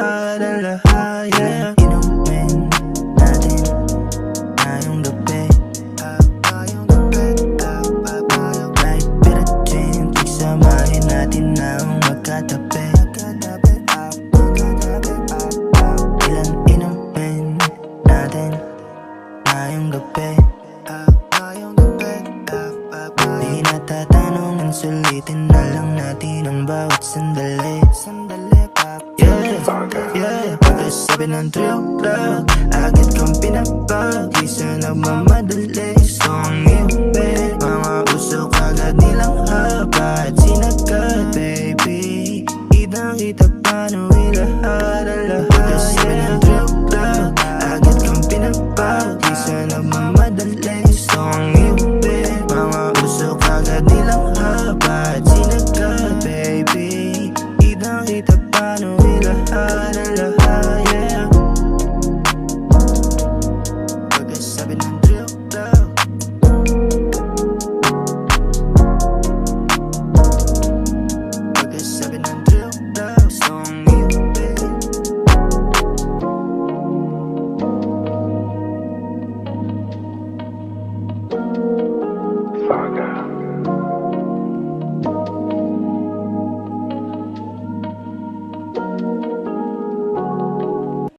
alalaha, yeah Inumin natin tayong gabi Kahit piratin, pagsamahin natin na ang magkatabi Ilan inumin natin tayong gabi Di natatanong, sulitin na lang natin ang bawat sandali. Sandali, papa Yeah, pag-usapin ng trip lang Agad kang pinapag Di siya nagmamadali